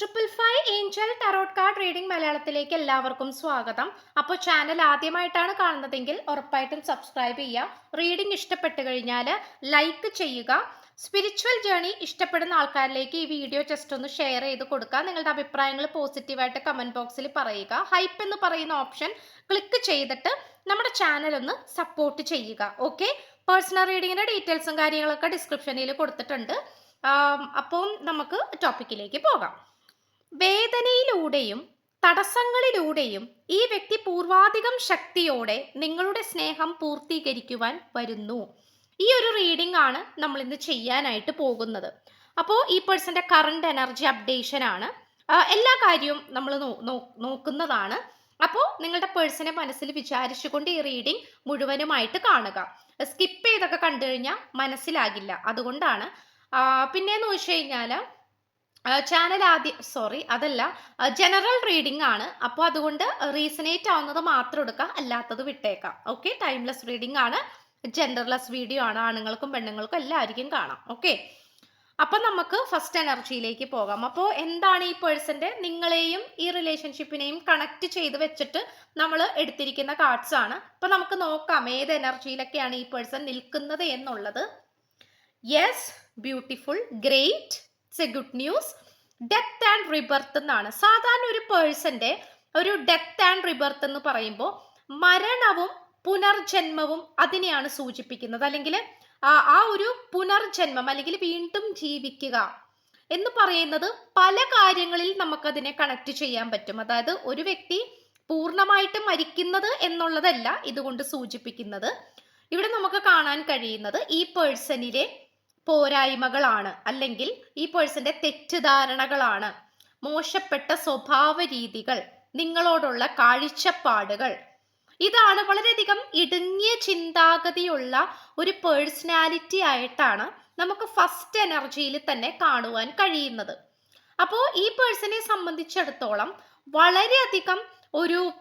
Triple five angel tarot card reading മലയാളത്തിലേക്ക് എല്ലാവർക്കും സ്വാഗതം. അപ്പോൾ ചാനൽ ആദ്യമായിട്ടാണ് കാണുന്നതെങ്കിൽ ഉറപ്പായിട്ടും സബ്സ്ക്രൈബ് ചെയ്യുക. റീഡിംഗ് ഇഷ്ടപ്പെട്ട് കഴിഞ്ഞാൽ ലൈക്ക് ചെയ്യുക. സ്പിരിച്വൽ ജേണി ഇഷ്ടപ്പെടുന്ന ആൾക്കാരിലേക്ക് ഈ വീഡിയോ ജസ്റ്റ് ഒന്ന് ഷെയർ ചെയ്ത് കൊടുക്കുക. നിങ്ങളുടെ അഭിപ്രായങ്ങൾ പോസിറ്റീവായിട്ട് കമന്റ് ബോക്സിൽ പറയുക. ഹൈപ്പ് എന്ന് പറയുന്ന ഓപ്ഷൻ ക്ലിക്ക് ചെയ്തിട്ട് നമ്മുടെ ചാനൽ ഒന്ന് സപ്പോർട്ട് ചെയ്യുക. ഓക്കെ പേഴ്സണൽ റീഡിങ്ങിന്റെ ഡീറ്റെയിൽസും കാര്യങ്ങളൊക്കെ ഡിസ്ക്രിപ്ഷനിൽ കൊടുത്തിട്ടുണ്ട്. അപ്പം നമുക്ക് ടോപ്പിക്കിലേക്ക് പോകാം. വേദനയിലൂടെയും തടസ്സങ്ങളിലൂടെയും ഈ വ്യക്തി പൂർവാധികം ശക്തിയോടെ നിങ്ങളുടെ സ്നേഹം പൂർത്തീകരിക്കുവാൻ വരുന്നു. ഈ ഒരു റീഡിംഗ് ആണ് നമ്മൾ ഇന്ന് ചെയ്യാനായിട്ട് പോകുന്നത്. അപ്പോൾ ഈ പേഴ്സന്റെ കറണ്ട് എനർജി അപ്ഡേഷൻ ആണ്. എല്ലാ കാര്യവും നമ്മൾ നോക്കുന്നതാണ്. അപ്പോൾ നിങ്ങളുടെ പേഴ്സണെ മനസ്സിൽ വിചാരിച്ചുകൊണ്ട് ഈ റീഡിംഗ് മുഴുവനുമായിട്ട് കാണുക. സ്കിപ്പ് ചെയ്തൊക്കെ കണ്ടു കഴിഞ്ഞാൽ മനസ്സിലാകില്ല. അതുകൊണ്ടാണ്. പിന്നെ എന്ന് വെച്ച് കഴിഞ്ഞാൽ ചാനൽ ആദ്യം സോറി അതല്ല ജനറൽ റീഡിംഗ് ആണ്. അപ്പോൾ അതുകൊണ്ട് റീസണേറ്റ് ആവുന്നത് മാത്രം എടുക്കാം അല്ലാത്തത് വിട്ടേക്കാം. ഓക്കെ ടൈംലെസ് റീഡിംഗ് ആണ് ജെൻഡർലെസ് വീഡിയോ ആണ് ആണുങ്ങൾക്കും പെണ്ണുങ്ങൾക്കും എല്ലാവർക്കും കാണാം. ഓക്കെ അപ്പം നമുക്ക് ഫസ്റ്റ് എനർജിയിലേക്ക് പോകാം. അപ്പോൾ എന്താണ് ഈ പേഴ്സന്റെ നിങ്ങളെയും ഈ റിലേഷൻഷിപ്പിനെയും കണക്ട് ചെയ്ത് വെച്ചിട്ട് നമ്മൾ എടുത്തിരിക്കുന്ന കാർഡ്സ് ആണ്. അപ്പം നമുക്ക് നോക്കാം ഏത് എനർജിയിലൊക്കെയാണ് ഈ പേഴ്സൺ നിൽക്കുന്നത് എന്നുള്ളത്. Yes beautiful great it's a good news death and rebirth എന്നാണ്. സാധാരണ ഒരു പേഴ്സന്റെ ഒരു ഡെത്ത് ആൻഡ് റിബർത്ത് എന്ന് പറയുമ്പോൾ മരണവും പുനർജന്മവും അതിനെയാണ് സൂചിപ്പിക്കുന്നത്. അല്ലെങ്കിൽ ആ- ഒരു പുനർജന്മം അല്ലെങ്കിൽ വീണ്ടും ജീവിക്കുക എന്ന് പറയുന്നത് പല കാര്യങ്ങളിൽ നമുക്കതിനെ കണക്ട് ചെയ്യാൻ പറ്റും. അതായത് ഒരു വ്യക്തി പൂർണമായിട്ട് മരിക്കുന്നത് എന്നുള്ളതല്ല ഇതുകൊണ്ട് സൂചിപ്പിക്കുന്നത്. ഇവിടെ നമുക്ക് കാണാൻ കഴിയുന്നത് ഈ പേഴ്സണിലെ പോരായ്മകളാണ്. അല്ലെങ്കിൽ ഈ പേഴ്സന്റെ തെറ്റിദ്ധാരണകളാണ്. മോശപ്പെട്ട സ്വഭാവ രീതികൾ നിങ്ങളോടുള്ള കാഴ്ചപ്പാടുകൾ. ഇതാണ് വളരെയധികം ഇടുങ്ങിയ ചിന്താഗതിയുള്ള ഒരു പേഴ്സണാലിറ്റി ആയിട്ടാണ് നമുക്ക് ഫസ്റ്റ് എനർജിയിൽ തന്നെ കാണുവാൻ കഴിയുന്നത്. അപ്പോൾ ഈ പേഴ്സണെ സംബന്ധിച്ചിടത്തോളം വളരെയധികം ഒരു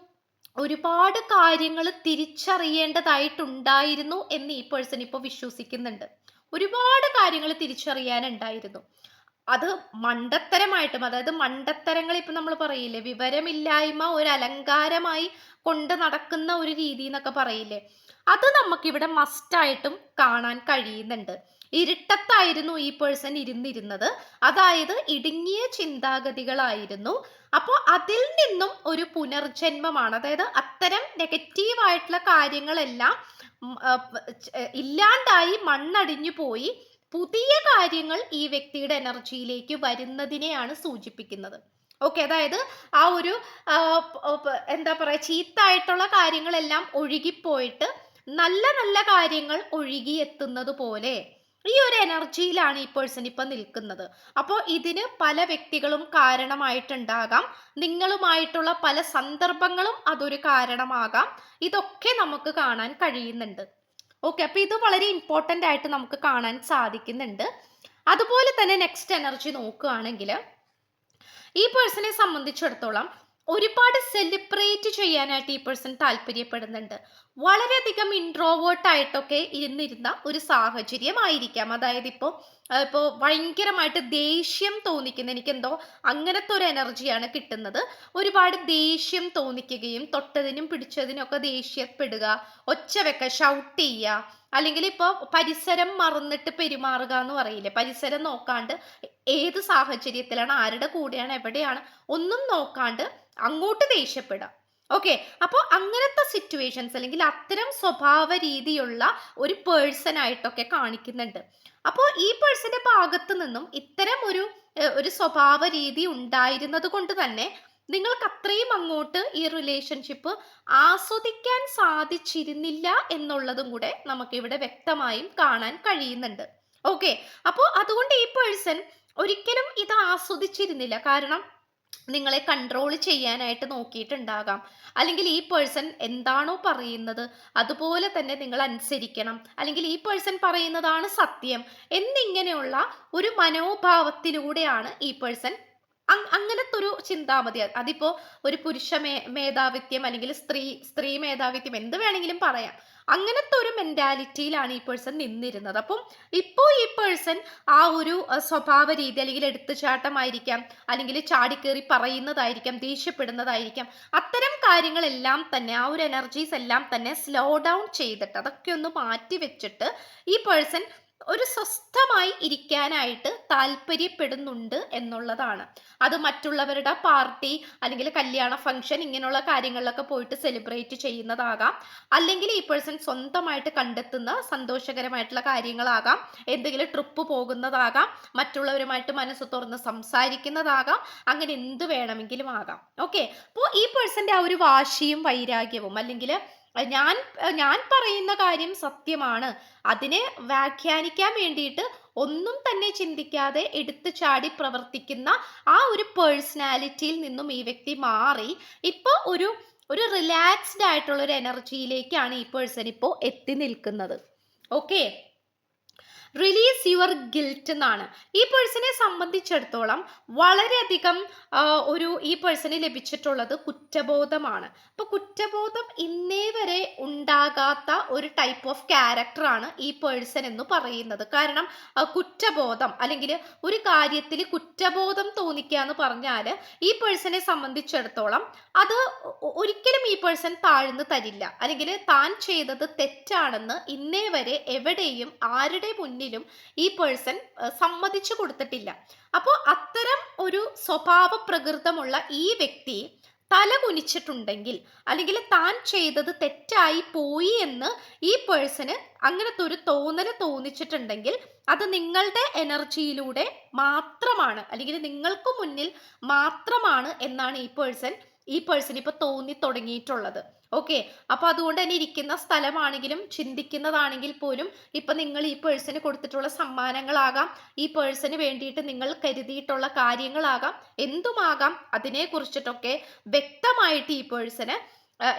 ഒരുപാട് കാര്യങ്ങൾ തിരിച്ചറിയേണ്ടതായിട്ടുണ്ടായിരുന്നു എന്ന് ഈ പേഴ്സൺ ഇപ്പോൾ വിശ്വസിക്കുന്നുണ്ട്. ഒരുപാട് കാര്യങ്ങൾ തിരിച്ചറിയാനുണ്ടായിരുന്നു. അത് മണ്ടത്തരമായിട്ടും അതായത് മണ്ടത്തരങ്ങൾ ഇപ്പം നമ്മൾ പറയില്ലേ വിവരമില്ലായ്മ ഒരു അലങ്കാരമായി കൊണ്ട് നടക്കുന്ന ഒരു രീതി എന്നൊക്കെ പറയില്ലേ അത് നമുക്കിവിടെ മസ്റ്റായിട്ടും കാണാൻ കഴിയുന്നുണ്ട്. ഇരുട്ടത്തായിരുന്നു ഈ പേഴ്സൺ ഇരുന്നിരുന്നത്. അതായത് ഇടുങ്ങിയ ചിന്താഗതികളായിരുന്നു. അപ്പോൾ അതിൽ നിന്നും ഒരു പുനർജന്മമാണ്. അതായത് അത്തരം നെഗറ്റീവ് ആയിട്ടുള്ള കാര്യങ്ങളെല്ലാം ഇല്ലാണ്ടായി മണ്ണടിഞ്ഞു പോയി പുതിയ കാര്യങ്ങൾ ഈ വ്യക്തിയുടെ എനർജിയിലേക്ക് വരുന്നതിനെയാണ് സൂചിപ്പിക്കുന്നത്. ഓക്കെ അതായത് ആ ഒരു എന്താ പറയുക ചീത്തായിട്ടുള്ള കാര്യങ്ങളെല്ലാം ഒഴുകിപ്പോയിട്ട് നല്ല നല്ല കാര്യങ്ങൾ ഒഴുകി എത്തുന്നത് പോലെ ഈ ഒരു എനർജിയിലാണ് ഈ പേഴ്സൺ ഇപ്പം നിൽക്കുന്നത്. അപ്പോൾ ഇതിന് പല വ്യക്തികളും കാരണമായിട്ടുണ്ടാകാം. നിങ്ങളുമായിട്ടുള്ള പല സന്ദർഭങ്ങളും അതൊരു കാരണമാകാം. ഇതൊക്കെ നമുക്ക് കാണാൻ കഴിയുന്നുണ്ട്. ഓക്കെ അപ്പൊ ഇത് വളരെ ഇമ്പോർട്ടന്റ് ആയിട്ട് നമുക്ക് കാണാൻ സാധിക്കുന്നുണ്ട്. അതുപോലെ തന്നെ നെക്സ്റ്റ് എനർജി നോക്കുകയാണെങ്കിൽ ഈ പേഴ്സണെ സംബന്ധിച്ചിടത്തോളം ഒരുപാട് സെലിബ്രേറ്റ് ചെയ്യാനായിട്ട് ഈ പേഴ്സൺ താല്പര്യപ്പെടുന്നുണ്ട്. വളരെയധികം ഇൻട്രോവേർട്ട് ആയിട്ടൊക്കെ ഇരുന്നിരുന്ന ഒരു സാഹചര്യമായിരിക്കാം. അതായത് ഇപ്പോൾ ഇപ്പോൾ ഭയങ്കരമായിട്ട് ദേഷ്യം തോന്നിക്കുന്ന എനിക്കെന്തോ അങ്ങനത്തെ ഒരു എനർജിയാണ് കിട്ടുന്നത്. ഒരുപാട് ദേഷ്യം തോന്നിക്കുകയും തൊട്ടതിനും പിടിച്ചതിനൊക്കെ ദേഷ്യപ്പെടുക ഒച്ച വെക്ക ഷൗട്ട് ചെയ്യുക അല്ലെങ്കിൽ ഇപ്പോൾ പരിസരം മറന്നിട്ട് പെരുമാറുക എന്ന് പറയില്ലേ? പരിസരം നോക്കാണ്ട് ഏത് സാഹചര്യത്തിലാണ് ആരുടെ കൂടെയാണ് എവിടെയാണ് ഒന്നും നോക്കാണ്ട് അങ്ങോട്ട് ദേഷ്യപ്പെടുക. ഓക്കെ അപ്പോൾ അങ്ങനത്തെ സിറ്റുവേഷൻസ് അല്ലെങ്കിൽ അത്തരം സ്വഭാവ രീതിയുള്ള ഒരു പേഴ്സൺ ആയിട്ടൊക്കെ കാണിക്കുന്നുണ്ട്. അപ്പോൾ ഈ പേഴ്സന്റെ ഭാഗത്തു നിന്നും ഇത്തരം ഒരു ഒരു സ്വഭാവ രീതി ഉണ്ടായിരുന്നത് കൊണ്ട് തന്നെ നിങ്ങൾക്ക് അത്രയും അങ്ങോട്ട് ഈ റിലേഷൻഷിപ്പ് ആസ്വദിക്കാൻ സാധിച്ചിരുന്നില്ല എന്നുള്ളതും കൂടെ നമുക്കിവിടെ വ്യക്തമായും കാണാൻ കഴിയുന്നുണ്ട്. ഓക്കെ അപ്പോൾ അതുകൊണ്ട് ഈ പേഴ്സൺ ഒരിക്കലും ഇത് ആസ്വദിച്ചിരുന്നില്ല. കാരണം നിങ്ങളെ കൺട്രോൾ ചെയ്യാനായിട്ട് നോക്കിയിട്ടുണ്ടാകാം. അല്ലെങ്കിൽ ഈ പേഴ്സൺ എന്താണോ പറയുന്നത് അതുപോലെ തന്നെ നിങ്ങൾ അനുസരിക്കണം. അല്ലെങ്കിൽ ഈ പേഴ്സൺ പറയുന്നതാണ് സത്യം എന്നിങ്ങനെയുള്ള ഒരു മനോഭാവത്തിലൂടെയാണ് ഈ പേഴ്സൺ അങ് അങ്ങനത്തെ ഒരു ചിന്താമതി. അതിപ്പോ ഒരു പുരുഷ മേ മേധാവിത്യം അല്ലെങ്കിൽ സ്ത്രീ സ്ത്രീ മേധാവിത്യം എന്ത് വേണമെങ്കിലും പറയാം. അങ്ങനത്തെ ഒരു മെന്റാലിറ്റിയിലാണ് ഈ പേഴ്സൺ നിന്നിരുന്നത്. അപ്പം ഇപ്പോൾ ഈ പേഴ്സൺ ആ ഒരു സ്വഭാവ രീതി അല്ലെങ്കിൽ എടുത്തുചാട്ടമായിരിക്കാം അല്ലെങ്കിൽ ചാടിക്കേറി പറയുന്നതായിരിക്കാം ദേഷ്യപ്പെടുന്നതായിരിക്കാം അത്തരം കാര്യങ്ങളെല്ലാം തന്നെ ആ ഒരു എനർജീസ് എല്ലാം തന്നെ സ്ലോ ഡൗൺ ചെയ്തിട്ട് അതൊക്കെ ഒന്ന് മാറ്റി വെച്ചിട്ട് ഈ പേഴ്സൺ ഒരു സ്വസ്ഥമായി ഇരിക്കാനായിട്ട് താല്പര്യപ്പെടുന്നുണ്ട് എന്നുള്ളതാണ്. അത് മറ്റുള്ളവരുടെ പാർട്ടി അല്ലെങ്കിൽ കല്യാണ ഫംഗ്ഷൻ ഇങ്ങനെയുള്ള കാര്യങ്ങളിലൊക്കെ പോയിട്ട് സെലിബ്രേറ്റ് ചെയ്യുന്നതാകാം. അല്ലെങ്കിൽ ഈ പേഴ്സൺ സ്വന്തമായിട്ട് കണ്ടെത്തുന്ന സന്തോഷകരമായിട്ടുള്ള കാര്യങ്ങളാകാം. എന്തെങ്കിലും ട്രിപ്പ് പോകുന്നതാകാം. മറ്റുള്ളവരുമായിട്ട് മനസ്സ് തുറന്ന് സംസാരിക്കുന്നതാകാം. അങ്ങനെ എന്ത് വേണമെങ്കിലും ആകാം. ഓക്കെ അപ്പോൾ ഈ പേഴ്സന്റെ ആ ഒരു വാശിയും വൈരാഗ്യവും അല്ലെങ്കിൽ ഞാൻ ഞാൻ പറയുന്ന കാര്യം സത്യമാണ്. അതിനെ വ്യാഖ്യാനിക്കാൻ വേണ്ടിയിട്ട് ഒന്നും തന്നെ ചിന്തിക്കാതെ എടുത്തു ചാടി പ്രവർത്തിക്കുന്ന ആ ഒരു പേഴ്സണാലിറ്റിയിൽ നിന്നും ഈ വ്യക്തി മാറി. ഇപ്പോൾ ഒരു ഒരു റിലാക്സ്ഡ് ആയിട്ടുള്ള ഒരു എനർജിയിലേക്കാണ് ഈ പേഴ്സൺ ഇപ്പോൾ എത്തി നിൽക്കുന്നത്. ഓക്കെ? റിലീസ് യുവർ ഗിൽറ്റ് എന്നാണ്. ഈ പേഴ്സണെ സംബന്ധിച്ചിടത്തോളം വളരെയധികം ഒരു ഈ പേഴ്സണ് ലഭിച്ചിട്ടുള്ളത് കുറ്റബോധമാണ്. അപ്പൊ കുറ്റബോധം ഇന്നേ വരെ ഉണ്ടാകാത്ത ഒരു ടൈപ്പ് ഓഫ് ക്യാരക്ടറാണ് ഈ പേഴ്സൺ എന്ന് പറയുന്നത്. കാരണം കുറ്റബോധം അല്ലെങ്കിൽ ഒരു കാര്യത്തിൽ കുറ്റബോധം തോന്നിക്കുക എന്ന് പറഞ്ഞാൽ ഈ പേഴ്സണെ സംബന്ധിച്ചിടത്തോളം അത് ഒരിക്കലും ഈ പേഴ്സൺ താഴ്ന്നു തരില്ല. അല്ലെങ്കിൽ താൻ ചെയ്തത് തെറ്റാണെന്ന് ഇന്നേ വരെ എവിടെയും ആരുടെ മുന്നിലും ഈ പേഴ്സൺ സമ്മതിച്ചു കൊടുത്തിട്ടില്ല. അപ്പോൾ അത്തരം ഒരു സ്വഭാവ പ്രകൃതമുള്ള ഈ വ്യക്തി തല കുനിച്ചിട്ടുണ്ടെങ്കിൽ അല്ലെങ്കിൽ താൻ ചെയ്തത് തെറ്റായി പോയി എന്ന് ഈ പേഴ്സന് അങ്ങനത്തെ ഒരു തോന്നൽ തോന്നിച്ചിട്ടുണ്ടെങ്കിൽ അത് നിങ്ങളുടെ എനർജിയിലൂടെ മാത്രമാണ് അല്ലെങ്കിൽ നിങ്ങൾക്ക് മുന്നിൽ മാത്രമാണ് എന്നാണ് ഈ പേഴ്സൺ ഈ പേഴ്സൺ ഇപ്പൊ തോന്നി തുടങ്ങിയിട്ടുള്ളത്. ഓക്കെ അപ്പൊ അതുകൊണ്ട് തന്നെ ഇരിക്കുന്ന സ്ഥലമാണെങ്കിലും ചിന്തിക്കുന്നതാണെങ്കിൽ പോലും ഇപ്പൊ നിങ്ങൾ ഈ പേഴ്സന് കൊടുത്തിട്ടുള്ള സമ്മാനങ്ങളാകാം. ഈ പേഴ്സന് വേണ്ടിയിട്ട് നിങ്ങൾ കരുതിയിട്ടുള്ള കാര്യങ്ങളാകാം. എന്തുമാകാം? അതിനെ കുറിച്ചിട്ടൊക്കെ വ്യക്തമായിട്ട് ഈ പേഴ്സന്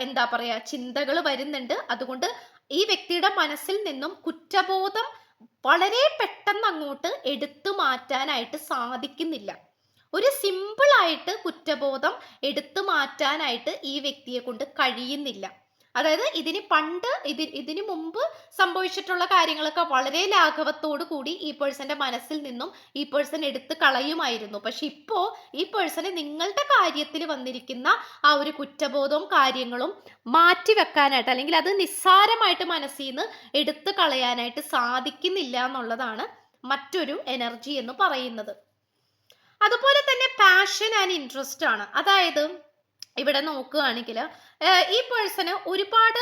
എന്താ പറയാ ചിന്തകൾ വരുന്നുണ്ട്. അതുകൊണ്ട് ഈ വ്യക്തിയുടെ മനസ്സിൽ നിന്നും കുറ്റബോധം വളരെ പെട്ടെന്ന് അങ്ങോട്ട് എടുത്തു മാറ്റാനായിട്ട് സാധിക്കുന്നില്ല. ഒരു സിമ്പിൾ ആയിട്ട് കുറ്റബോധം എടുത്തു മാറ്റാനായിട്ട് ഈ വ്യക്തിയെ കൊണ്ട് കഴിയുന്നില്ല. അതായത് ഇതിന് പണ്ട് ഇതി ഇതിന് മുമ്പ് സംഭവിച്ചിട്ടുള്ള കാര്യങ്ങളൊക്കെ വളരെ ലാഘവത്തോടു കൂടി ഈ പേഴ്സന്റെ മനസ്സിൽ നിന്നും ഈ പേഴ്സൺ എടുത്ത് കളയുമായിരുന്നു. പക്ഷെ ഇപ്പോ ഈ പേഴ്സണ് നിങ്ങളുടെ കാര്യത്തിൽ വന്നിരിക്കുന്ന ആ ഒരു കുറ്റബോധവും കാര്യങ്ങളും മാറ്റി വെക്കാനായിട്ട് അല്ലെങ്കിൽ അത് നിസ്സാരമായിട്ട് മനസ്സിൽ നിന്ന് എടുത്തു കളയാനായിട്ട് സാധിക്കുന്നില്ല എന്നുള്ളതാണ് മറ്റൊരു എനർജി എന്ന് പറയുന്നത്. അതുപോലെ തന്നെ പാഷൻ ആൻഡ് ഇൻട്രസ്റ്റ് ആണ്. അതായത് ഇവിടെ നോക്കുകയാണെങ്കിൽ ഈ പേഴ്സണ് ഒരുപാട്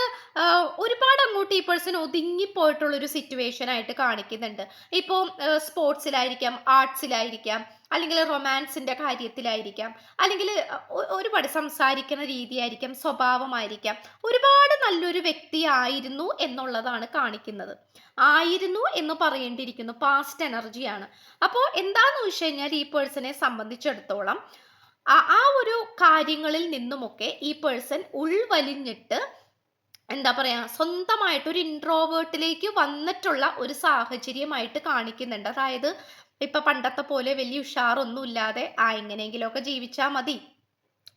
ഒരുപാട് അങ്ങോട്ട് ഈ പേഴ്സൺ ഒതുങ്ങിപ്പോയിട്ടുള്ള ഒരു സിറ്റുവേഷൻ ആയിട്ട് കാണിക്കുന്നുണ്ട്. ഇപ്പോൾ സ്പോർട്സിലായിരിക്കാം ആർട്സിലായിരിക്കാം അല്ലെങ്കിൽ റൊമാൻസിന്റെ കാര്യത്തിലായിരിക്കാം അല്ലെങ്കിൽ ഒരുപാട് സംസാരിക്കുന്ന രീതിയായിരിക്കാം സ്വഭാവമായിരിക്കാം. ഒരുപാട് നല്ലൊരു വ്യക്തി ആയിരുന്നു എന്നുള്ളതാണ് കാണിക്കുന്നത്. ആയിരുന്നു എന്ന് പറയേണ്ടിയിരിക്കുന്നു പാസ്റ്റ് എനർജിയാണ് അപ്പോൾ എന്താണെന്ന് വെച്ച് കഴിഞ്ഞാൽ ഈ പേഴ്സണെ സംബന്ധിച്ചിടത്തോളം ആ ഒരു കാര്യങ്ങളിൽ നിന്നുമൊക്കെ ഈ പേഴ്സൺ ഉൾവലിഞ്ഞിട്ട് എന്താ പറയാ സ്വന്തമായിട്ട് ഒരു ഇൻട്രോവേർട്ടിലേക്ക് വന്നിട്ടുള്ള ഒരു സാഹചര്യമായിട്ട് കാണിക്കുന്നുണ്ട്. അതായത് ഇപ്പൊ പണ്ടത്തെ പോലെ വലിയ ഉഷാറൊന്നുമില്ലാതെ ആ എങ്ങനെയെങ്കിലുമൊക്കെ ജീവിച്ചാൽ മതി.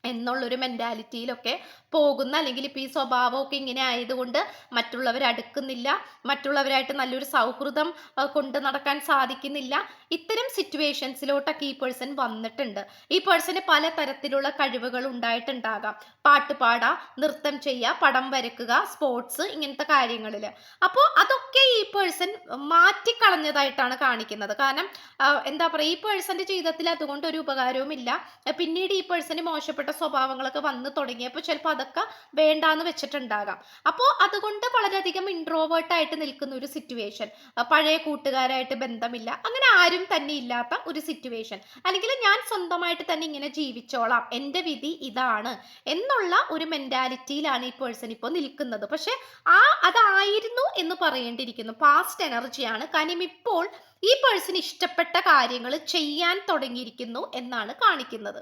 എന്നുള്ളൊരു മെന്റാലിറ്റിയിലൊക്കെ പോകുന്ന അല്ലെങ്കിൽ ഇപ്പോൾ ഈ സ്വഭാവമൊക്കെ ഇങ്ങനെ ആയതുകൊണ്ട് മറ്റുള്ളവർ അടുക്കുന്നില്ല മറ്റുള്ളവരായിട്ട് നല്ലൊരു സൗഹൃദം കൊണ്ട് നടക്കാൻ സാധിക്കുന്നില്ല. ഇത്തരം സിറ്റുവേഷൻസിലോട്ടൊക്കെ ഈ പേഴ്സൺ വന്നിട്ടുണ്ട്. ഈ പേഴ്സന് പല തരത്തിലുള്ള കഴിവുകൾ ഉണ്ടായിട്ടുണ്ടാകാം. പാട്ട് പാടാ നൃത്തം ചെയ്യുക പടം വരക്കുക സ്പോർട്സ് ഇങ്ങനത്തെ കാര്യങ്ങളിൽ അപ്പോൾ അതൊക്കെ ഈ പേഴ്സൺ മാറ്റിക്കളഞ്ഞതായിട്ടാണ് കാണിക്കുന്നത്. കാരണം എന്താ പറയുക ഈ പേഴ്സന്റെ ജീവിതത്തിൽ അതുകൊണ്ട് ഒരു ഉപകാരവുമില്ല. പിന്നീട് ഈ പേഴ്സന് മോശപ്പെട്ട സ്വഭാവങ്ങളൊക്കെ വന്നു തുടങ്ങിയപ്പോൾ ചിലപ്പോൾ അതൊക്കെ വേണ്ടാന്ന് വെച്ചിട്ടുണ്ടാകാം. അപ്പോൾ അതുകൊണ്ട് വളരെയധികം ഇൻട്രോവേർട്ട് ആയിട്ട് നിൽക്കുന്ന ഒരു സിറ്റുവേഷൻ പഴയ കൂട്ടുകാരായിട്ട് ബന്ധമില്ല. അങ്ങനെ ആരും തന്നെ ഇല്ലാത്ത ഒരു സിറ്റുവേഷൻ അല്ലെങ്കിൽ ഞാൻ സ്വന്തമായിട്ട് തന്നെ ഇങ്ങനെ ജീവിച്ചോളാം. എന്റെ വിധി ഇതാണ് എന്നുള്ള ഒരു മെന്റാലിറ്റിയിലാണ് ഈ പേഴ്സൺ ഇപ്പോൾ നിൽക്കുന്നത്. പക്ഷെ ആ അതായിരുന്നു എന്ന് പറയേണ്ടിയിരിക്കുന്നു. പാസ്റ്റ് എനർജിയാണ് കാര്യം ഇപ്പോൾ ഈ പേഴ്സൺ ഇഷ്ടപ്പെട്ട കാര്യങ്ങൾ ചെയ്യാൻ തുടങ്ങിയിരിക്കുന്നു എന്നാണ് കാണിക്കുന്നത്.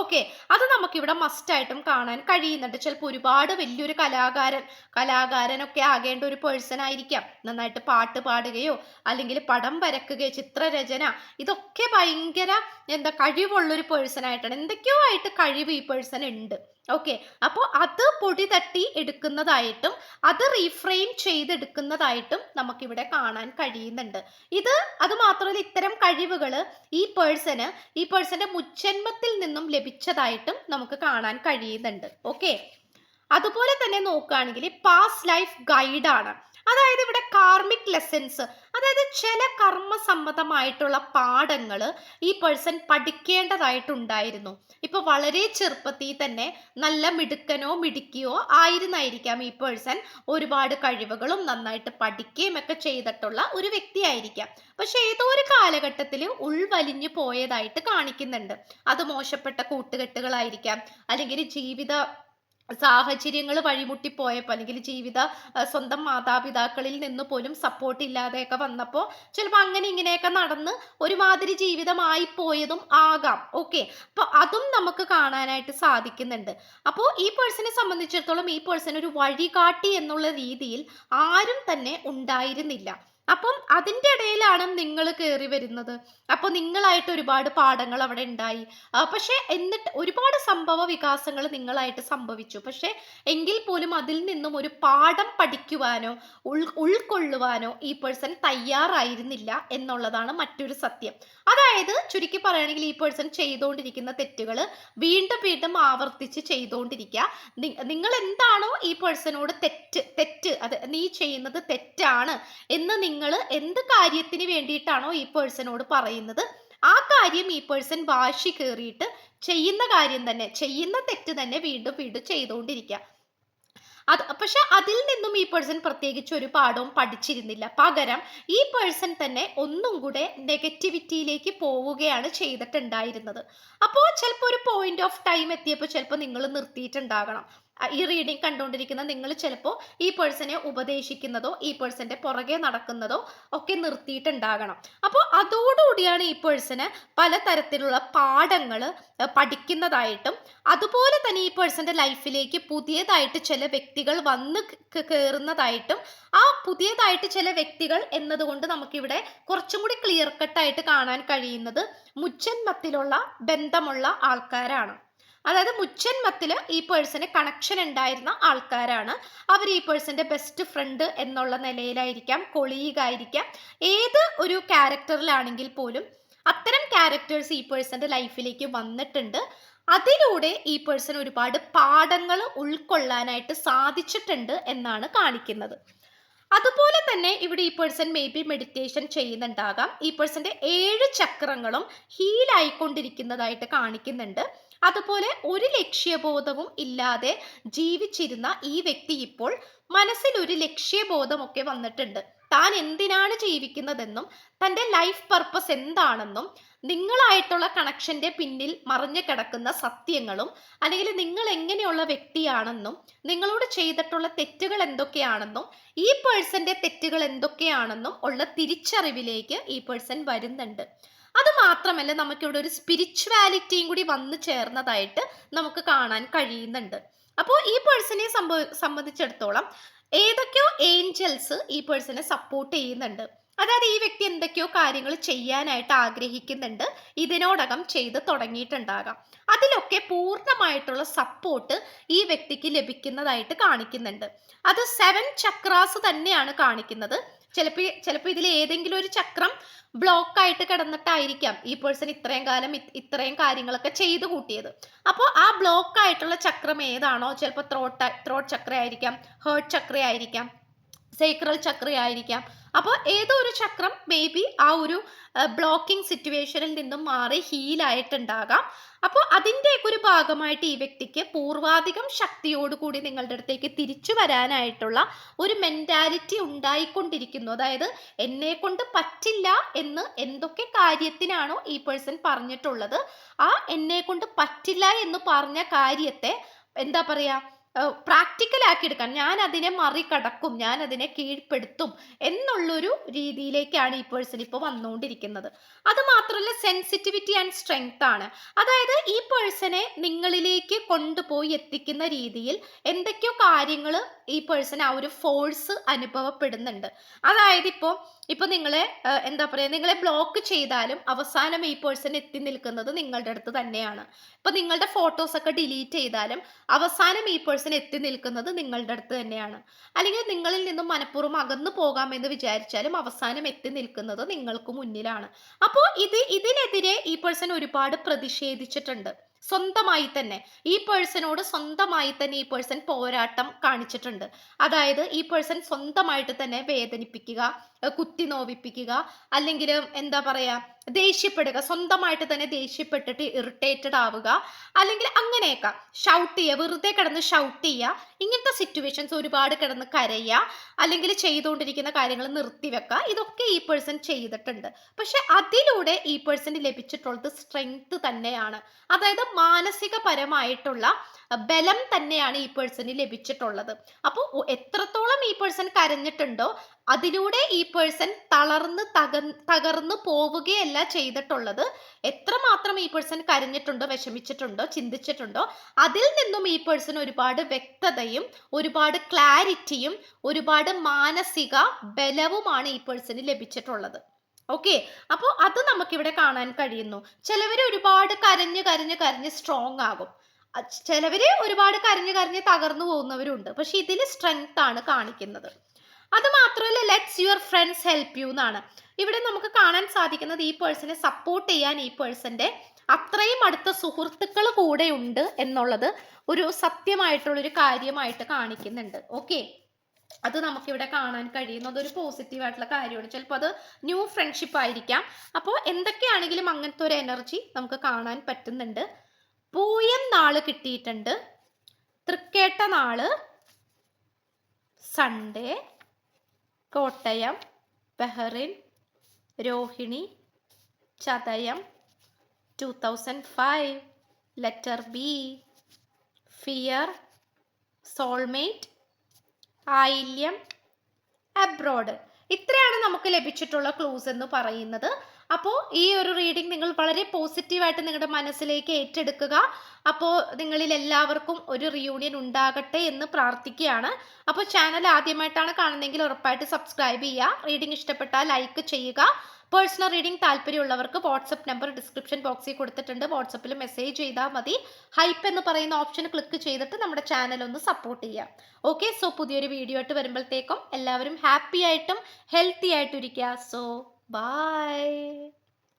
ഓക്കെ അത് നമുക്കിവിടെ മസ്റ്റായിട്ടും കാണാൻ കഴിയുന്നുണ്ട്. ചിലപ്പോൾ ഒരുപാട് വലിയൊരു കലാകാരൻ കലാകാരനൊക്കെ ആകേണ്ട ഒരു പേഴ്സൺ ആയിരിക്കാം. നന്നായിട്ട് പാട്ട് പാടുകയോ അല്ലെങ്കിൽ പടം വരക്കുകയോ ചിത്രരചന ഇതൊക്കെ ഭയങ്കര എന്താ കഴിവുള്ളൊരു പേഴ്സൺ ആയിട്ടാണ്. എന്തൊക്കെയോ ആയിട്ട് കഴിവ് ഈ പേഴ്സൺ ഉണ്ട്. ഓക്കെ അപ്പോൾ അത് പൊടി തട്ടി എടുക്കുന്നതായിട്ടും അത് റീഫ്രെയിം ചെയ്തെടുക്കുന്നതായിട്ടും നമുക്കിവിടെ കാണാൻ കഴിയുന്നുണ്ട്. ഇത് അത് മാത്രമല്ല ഇത്തരം കഴിവുകൾ ഈ പേഴ്സന് ഈ പേഴ്സന്റെ മുച്ചന്മത്തിൽ നിന്നും ലഭിച്ചതായിട്ടും നമുക്ക് കാണാൻ കഴിയുന്നുണ്ട്. ഓക്കെ അതുപോലെ തന്നെ നോക്കുകയാണെങ്കിൽ പാസ് ലൈഫ് ഗൈഡാണ് അതായത് ഇവിടെ കാർമിക് ലെസൻസ് അതായത് ചില കർമ്മ കർമ്മസമ്മതമായിട്ടുള്ള പാഠങ്ങൾ ഈ പേഴ്സൺ പഠിക്കേണ്ടതായിട്ടുണ്ടായിരുന്നു. ഇപ്പൊ വളരെ ചെറുപ്പത്തിൽ തന്നെ നല്ല മിടുക്കനോ മിടുക്കിയോ ആയിരുന്നായിരിക്കാം ഈ പേഴ്സൺ ഒരുപാട് കഴിവുകളും നന്നായിട്ട് പഠിക്കുകയും ഒക്കെ ചെയ്തിട്ടുള്ള ഒരു വ്യക്തിയായിരിക്കാം. പക്ഷെ ഏതോ ഒരു കാലഘട്ടത്തിൽ ഉൾവലിഞ്ഞു പോയതായിട്ട് കാണിക്കുന്നുണ്ട്. അത് മോശപ്പെട്ട കൂട്ടുകെട്ടുകളായിരിക്കാം അല്ലെങ്കിൽ ജീവിത സാഹചര്യങ്ങൾ വഴിമുട്ടിപ്പോയപ്പോൾ അല്ലെങ്കിൽ ജീവിത സ്വന്തം മാതാപിതാക്കളിൽ നിന്ന് പോലും സപ്പോർട്ട് ഇല്ലാതെയൊക്കെ വന്നപ്പോൾ ചിലപ്പോൾ അങ്ങനെ ഇങ്ങനെയൊക്കെ നടന്ന് ഒരുമാതിരി ജീവിതമായി പോയതും ആകാം. ഓക്കെ അപ്പോൾ അതും നമുക്ക് കാണാനായിട്ട് സാധിക്കുന്നുണ്ട്. അപ്പോൾ ഈ പേഴ്സണെ സംബന്ധിച്ചിടത്തോളം ഈ പേഴ്സൺ ഒരു വഴികാട്ടി എന്നുള്ള രീതിയിൽ ആരും തന്നെ ഉണ്ടായിരുന്നില്ല. അപ്പം അതിന്റെ ഇടയിലാണ് നിങ്ങൾ കയറി വരുന്നത്. അപ്പോൾ നിങ്ങളായിട്ട് ഒരുപാട് പാഠങ്ങൾ അവിടെ ഉണ്ടായി. പക്ഷേ എന്നിട്ട് ഒരുപാട് സംഭവ വികാസങ്ങൾ നിങ്ങളായിട്ട് സംഭവിച്ചു. പക്ഷേ എങ്കിൽ പോലും അതിൽ നിന്നും ഒരു പാഠം പഠിക്കുവാനോ ഉൾ ഉൾക്കൊള്ളുവാനോ ഈ പേഴ്സൺ തയ്യാറായിരുന്നില്ല എന്നുള്ളതാണ് മറ്റൊരു സത്യം. അതായത് ചുരുക്കി പറയുകയാണെങ്കിൽ ഈ പേഴ്സൺ ചെയ്തുകൊണ്ടിരിക്കുന്ന തെറ്റുകൾ വീണ്ടും വീണ്ടും ആവർത്തിച്ച് ചെയ്തുകൊണ്ടിരിക്കുക. നിങ്ങൾ എന്താണോ ഈ പേഴ്സണോട് തെറ്റ് തെറ്റ് അത് നീ ചെയ്യുന്നത് തെറ്റാണ് എന്ന് നിങ്ങൾ എന്ത് കാര്യത്തിന് വേണ്ടിയിട്ടാണോ ഈ പേഴ്സണോട് പറയുന്നത്? ആ കാര്യം ഈ പേഴ്സൺ വാശി കയറിയിട്ട് ചെയ്യുന്ന കാര്യം തന്നെ ചെയ്യുന്ന തെറ്റ് തന്നെ വീണ്ടും വീണ്ടും ചെയ്തുകൊണ്ടിരിക്കുക. അത് പക്ഷെ അതിൽ നിന്നും ഈ പേഴ്സൺ പ്രത്യേകിച്ച് ഒരു പാഠവും പഠിച്ചിരുന്നില്ല. പകരം ഈ പേഴ്സൺ തന്നെ ഒന്നും കൂടെ നെഗറ്റിവിറ്റിയിലേക്ക് പോവുകയാണ് ചെയ്തിട്ടുണ്ടായിരുന്നത്. അപ്പോൾ ചിലപ്പോൾ ഒരു പോയിന്റ് ഓഫ് ടൈം എത്തിയപ്പോൾ ചിലപ്പോൾ നിങ്ങൾ നിർത്തിയിട്ടുണ്ടാകണം. ഈ റീഡിംഗ് കണ്ടുകൊണ്ടിരിക്കുന്ന നിങ്ങൾ ചിലപ്പോൾ ഈ പേഴ്സണെ ഉപദേശിക്കുന്നതോ ഈ പേഴ്സന്റെ പുറകെ നടക്കുന്നതോ ഒക്കെ നിർത്തിയിട്ടുണ്ടാകണം. അപ്പോൾ അതോടുകൂടിയാണ് ഈ പേഴ്സണ് പലതരത്തിലുള്ള പാഠങ്ങൾ പഠിക്കുന്നതായിട്ടും അതുപോലെ തന്നെ ഈ പേഴ്സന്റെ ലൈഫിലേക്ക് പുതിയതായിട്ട് ചില വ്യക്തികൾ വന്ന് കയറുന്നതായിട്ടും ആ പുതിയതായിട്ട് ചില വ്യക്തികൾ എന്നതുകൊണ്ട് നമുക്കിവിടെ കുറച്ചും കൂടി ക്ലിയർ കട്ടായിട്ട് കാണാൻ കഴിയുന്നത് മുച്ചന്മത്തിലുള്ള ബന്ധമുള്ള ആൾക്കാരാണ്. അതായത് മുച്ചന്മത്തിൽ ഈ പേഴ്സന് കണക്ഷൻ ഉണ്ടായിരുന്ന ആൾക്കാരാണ്. അവർ ഈ പേഴ്സന്റെ ബെസ്റ്റ് ഫ്രണ്ട് എന്നുള്ള നിലയിലായിരിക്കാം കൊളീഗ് ആയിരിക്കാം ഏത് ഒരു ക്യാരക്ടറിലാണെങ്കിൽ പോലും അത്തരം ക്യാരക്ടേഴ്സ് ഈ പേഴ്സന്റെ ലൈഫിലേക്ക് വന്നിട്ടുണ്ട്. അതിലൂടെ ഈ പേഴ്സൺ ഒരുപാട് പാഠങ്ങൾ ഉൾക്കൊള്ളാനായിട്ട് സാധിച്ചിട്ടുണ്ട് എന്നാണ് കാണിക്കുന്നത്. അതുപോലെ തന്നെ ഇവിടെ ഈ പേഴ്സൺ മേ ബി മെഡിറ്റേഷൻ ചെയ്യുന്നുണ്ടാകാം. ഈ പേഴ്സന്റെ ഏഴ് ചക്രങ്ങളും ഹീലായിക്കൊണ്ടിരിക്കുന്നതായിട്ട് കാണിക്കുന്നുണ്ട്. അതുപോലെ ഒരു ലക്ഷ്യബോധവും ഇല്ലാതെ ജീവിച്ചിരുന്ന ഈ വ്യക്തി ഇപ്പോൾ മനസ്സിൽ ഒരു ലക്ഷ്യബോധമൊക്കെ വന്നിട്ടുണ്ട്. താൻ എന്തിനാണ് ജീവിക്കുന്നതെന്നും തന്റെ ലൈഫ് പർപ്പസ് എന്താണെന്നും നിങ്ങളായിട്ടുള്ള കണക്ഷന്റെ പിന്നിൽ മറിഞ്ഞു കിടക്കുന്ന സത്യങ്ങളും അല്ലെങ്കിൽ നിങ്ങൾ എങ്ങനെയുള്ള വ്യക്തിയാണെന്നും നിങ്ങളോട് ചെയ്തിട്ടുള്ള തെറ്റുകൾ എന്തൊക്കെയാണെന്നും ഈ പേഴ്സന്റെ തെറ്റുകൾ എന്തൊക്കെയാണെന്നും ഉള്ള തിരിച്ചറിവിലേക്ക് ഈ പേഴ്സൺ വരുന്നുണ്ട്. അത് മാത്രമല്ല നമുക്കിവിടെ ഒരു സ്പിരിച്വാലിറ്റിയും കൂടി വന്നു ചേർന്നതായിട്ട് നമുക്ക് കാണാൻ കഴിയുന്നുണ്ട്. അപ്പോൾ ഈ പേഴ്സണെ സംബന്ധിച്ചിടത്തോളം ഏതൊക്കെയോ ഏഞ്ചൽസ് ഈ പേഴ്സണെ സപ്പോർട്ട് ചെയ്യുന്നുണ്ട്. അതായത് ഈ വ്യക്തി എന്തൊക്കെയോ കാര്യങ്ങൾ ചെയ്യാനായിട്ട് ആഗ്രഹിക്കുന്നുണ്ട്. ഇതിനോടകം ചെയ്ത് തുടങ്ങിയിട്ടുണ്ടാകാം. അതിലൊക്കെ പൂർണമായിട്ടുള്ള സപ്പോർട്ട് ഈ വ്യക്തിക്ക് ലഭിക്കുന്നതായിട്ട് കാണിക്കുന്നുണ്ട്. അത് സെവൻ ചക്രാസ് തന്നെയാണ് കാണിക്കുന്നത്. ചിലപ്പോൾ ചിലപ്പോൾ ഇതിൽ ഏതെങ്കിലും ഒരു ചക്രം ബ്ലോക്ക് ആയിട്ട് കിടന്നിട്ടായിരിക്കാം ഈ പേഴ്സൺ ഇത്രയും കാലം ഇത്രയും കാര്യങ്ങളൊക്കെ ചെയ്തു കൂട്ടിയത്. അപ്പോൾ ആ ബ്ലോക്ക് ആയിട്ടുള്ള ചക്രം ഏതാണോ ചിലപ്പോൾ ത്രോട്ട് ത്രോട്ട് ചക്ര ആയിരിക്കാം ഹേർട്ട് ചക്ര ആയിരിക്കാം സേക്രൽ ചക്ര ആയിരിക്കാം അപ്പോൾ ഏതോ ഒരു ചക്രം മേ ബി ആ ഒരു ബ്ലോക്കിംഗ് സിറ്റുവേഷനിൽ നിന്നും മാറി ഹീലായിട്ടുണ്ടാകാം അപ്പോൾ അതിന്റെയൊക്കെ ഒരു ഭാഗമായിട്ട് ഈ വ്യക്തിക്ക് പൂർവാധികം ശക്തിയോടുകൂടി നിങ്ങളുടെ അടുത്തേക്ക് തിരിച്ചു വരാനായിട്ടുള്ള ഒരു മെന്റാലിറ്റി ഉണ്ടായിക്കൊണ്ടിരിക്കുന്നു. അതായത് എന്നെ കൊണ്ട് പറ്റില്ല എന്ന് എന്തൊക്കെ കാര്യത്തിനാണോ ഈ പേഴ്സൺ പറഞ്ഞിട്ടുള്ളത് ആ എന്നെ കൊണ്ട് പറ്റില്ല എന്ന് പറഞ്ഞ കാര്യത്തെ എന്താ പറയാ പ്രാക്ടിക്കലാക്കി എടുക്കാൻ. ഞാൻ അതിനെ മറികടക്കും ഞാൻ അതിനെ കീഴ്പ്പെടുത്തും എന്നുള്ളൊരു രീതിയിലേക്കാണ് ഈ പേഴ്സൺ ഇപ്പോൾ വന്നുകൊണ്ടിരിക്കുന്നത് അത് മാത്രമല്ല സെൻസിറ്റിവിറ്റി ആൻഡ് സ്ട്രെങ്ത് ആണ്. അതായത് ഈ പേഴ്സണെ നിങ്ങളിലേക്ക് കൊണ്ടുപോയി എത്തിക്കുന്ന രീതിയിൽ എന്തൊക്കെയോ കാര്യങ്ങൾ ഈ പേഴ്സൺ ആ ഒരു ഫോഴ്സ് അനുഭവപ്പെടുന്നുണ്ട്. അതായത് ഇപ്പോൾ ഇപ്പൊ നിങ്ങളെ എന്താ പറയാ നിങ്ങളെ ബ്ലോക്ക് ചെയ്താലും അവസാനം ഈ പേഴ്സൺ എത്തി നിൽക്കുന്നത് നിങ്ങളുടെ അടുത്ത് തന്നെയാണ്. ഇപ്പൊ നിങ്ങളുടെ ഫോട്ടോസ് ഒക്കെ ഡിലീറ്റ് ചെയ്താലും അവസാനം ഈ പേഴ്സൺ എത്തി നിൽക്കുന്നത് നിങ്ങളുടെ അടുത്ത് തന്നെയാണ്. അല്ലെങ്കിൽ നിങ്ങളിൽ നിന്നും മനഃപൂർവം അകന്നു പോകാമെന്ന് വിചാരിച്ചാലും അവസാനം എത്തി നിൽക്കുന്നത് നിങ്ങൾക്ക് മുന്നിലാണ്. അപ്പോൾ ഇത് ഇതിനെതിരെ ഈ പേഴ്സൺ ഒരുപാട് പ്രതിഷേധിച്ചിട്ടുണ്ട്. സ്വന്തമായി തന്നെ. ഈ പേഴ്സണോട് സ്വന്തമായി തന്നെ ഈ പേഴ്സൺ പോരാട്ടം കാണിച്ചിട്ടുണ്ട്. അതായത് ഈ പേഴ്സൺ സ്വന്തമായിട്ട് തന്നെ വേദനിപ്പിക്കുക കുത്തി നോവിപ്പിക്കുക അല്ലെങ്കിൽ എന്താ പറയാ ദേഷ്യപ്പെടുക സ്വന്തമായിട്ട് തന്നെ ദേഷ്യപ്പെട്ടിട്ട് ഇറിറ്റേറ്റഡ് ആവുക അല്ലെങ്കിൽ അങ്ങനെയൊക്കെ. ഷൗട്ട് ചെയ്യുക വെറുതെ കിടന്ന് ഷൗട്ട് ചെയ്യുക ഇങ്ങനത്തെ സിറ്റുവേഷൻസ് ഒരുപാട് കിടന്ന് കരയുക അല്ലെങ്കിൽ ചെയ്തുകൊണ്ടിരിക്കുന്ന കാര്യങ്ങൾ നിർത്തിവെക്കുക ഇതൊക്കെ ഈ പേഴ്സൺ ചെയ്തിട്ടുണ്ട്. പക്ഷെ അതിലൂടെ ഈ പേഴ്സൺ ലഭിച്ചിട്ടുള്ളത് സ്ട്രെങ്ത് തന്നെയാണ്. അതായത് മാനസികപരമായിട്ടുള്ള ബലം തന്നെയാണ് ഈ പേഴ്സന് ലഭിച്ചിട്ടുള്ളത്. അപ്പോൾ എത്രത്തോളം ഈ പേഴ്സൺ കരഞ്ഞിട്ടുണ്ടോ അതിലൂടെ ഈ പേഴ്സൺ തളർന്ന് തക തകർന്നു പോവുകയല്ല ചെയ്തിട്ടുള്ളത്. എത്രമാത്രം ഈ പേഴ്സൺ കരഞ്ഞിട്ടുണ്ടോ വിഷമിച്ചിട്ടുണ്ടോ ചിന്തിച്ചിട്ടുണ്ടോ അതിൽ നിന്നും ഈ പേഴ്സൺ ഒരുപാട് വ്യക്തതയും ഒരുപാട് ക്ലാരിറ്റിയും ഒരുപാട് മാനസിക ബലവുമാണ് ഈ പേഴ്സന് ലഭിച്ചിട്ടുള്ളത്. ഓക്കെ? അപ്പോൾ അത് നമുക്കിവിടെ കാണാൻ കഴിയുന്നു. ചിലവർ ഒരുപാട് കരഞ്ഞ് കരഞ്ഞ് കരഞ്ഞ് സ്ട്രോങ് ആകും. ചിലവര് ഒരുപാട് കരഞ്ഞ് കരഞ്ഞ് തകർന്നു പോകുന്നവരുണ്ട്. പക്ഷെ ഇതിൽ സ്ട്രെങ്ത് ആണ് കാണിക്കുന്നത്. അത് മാത്രമല്ല let's your friends help you എന്നാണ്. ഇവിടെ നമുക്ക് കാണാൻ സാധിക്കുന്നത് ഈ പേഴ്സണെ സപ്പോർട്ട് ചെയ്യാൻ ഈ പേഴ്സന്റെ അത്രയും അടുത്ത സുഹൃത്തുക്കൾ കൂടെ ഉണ്ട് എന്നുള്ളത് ഒരു സത്യമായിട്ടുള്ളൊരു കാര്യമായിട്ട് കാണിക്കുന്നുണ്ട്. ഓക്കെ അത് നമുക്കിവിടെ കാണാൻ കഴിയുന്നു. അതൊരു പോസിറ്റീവ് ആയിട്ടുള്ള കാര്യമാണ്. ചിലപ്പോൾ അത് ന്യൂ ഫ്രണ്ട്ഷിപ്പ് ആയിരിക്കാം. അപ്പോൾ എന്തൊക്കെയാണെങ്കിലും അങ്ങനത്തെ ഒരു എനർജി നമുക്ക് കാണാൻ പറ്റുന്നുണ്ട്. പൂയം നാൾ കിട്ടിയിട്ടുണ്ട്. തൃക്കേട്ട നാൾ Sunday Kottayam Bahrain Rohini Chathayam two thousand five letter B fear soulmate Ayilyam abroad ഇത്രയാണ് നമുക്ക് ലഭിച്ചിട്ടുള്ള ക്ലൂസ് എന്ന് പറയുന്നത്. അപ്പോൾ ഈ ഒരു റീഡിംഗ് നിങ്ങൾ വളരെ പോസിറ്റീവായിട്ട് നിങ്ങളുടെ മനസ്സിലേക്ക് ഏറ്റെടുക്കുക. അപ്പോൾ നിങ്ങളിൽ എല്ലാവർക്കും ഒരു റിയൂണിയൻ ഉണ്ടാകട്ടെ എന്ന് പ്രാർത്ഥിക്കുകയാണ്. അപ്പോൾ ചാനൽ ആദ്യമായിട്ടാണ് കാണുന്നതെങ്കിൽ ഉറപ്പായിട്ട് സബ്സ്ക്രൈബ് ചെയ്യുക. റീഡിംഗ് ഇഷ്ടപ്പെട്ടാൽ ലൈക്ക് ചെയ്യുക. പേഴ്സണൽ റീഡിംഗ് താല്പര്യമുള്ളവർക്ക് വാട്സപ്പ് നമ്പർ ഡിസ്ക്രിപ്ഷൻ ബോക്സിൽ കൊടുത്തിട്ടുണ്ട്. വാട്സപ്പിൽ മെസ്സേജ് ചെയ്താൽ മതി. ഹൈപ്പ് എന്ന് പറയുന്ന ഓപ്ഷൻ ക്ലിക്ക് ചെയ്തിട്ട് നമ്മുടെ ചാനൽ ഒന്ന് സപ്പോർട്ട് ചെയ്യാം. ഓക്കെ സോ പുതിയൊരു വീഡിയോ ആയിട്ട് വരുമ്പോഴത്തേക്കും എല്ലാവരും ഹാപ്പി ആയിട്ടും ഹെൽത്തി ആയിട്ടും ഇരിക്കുക സോ ബൈ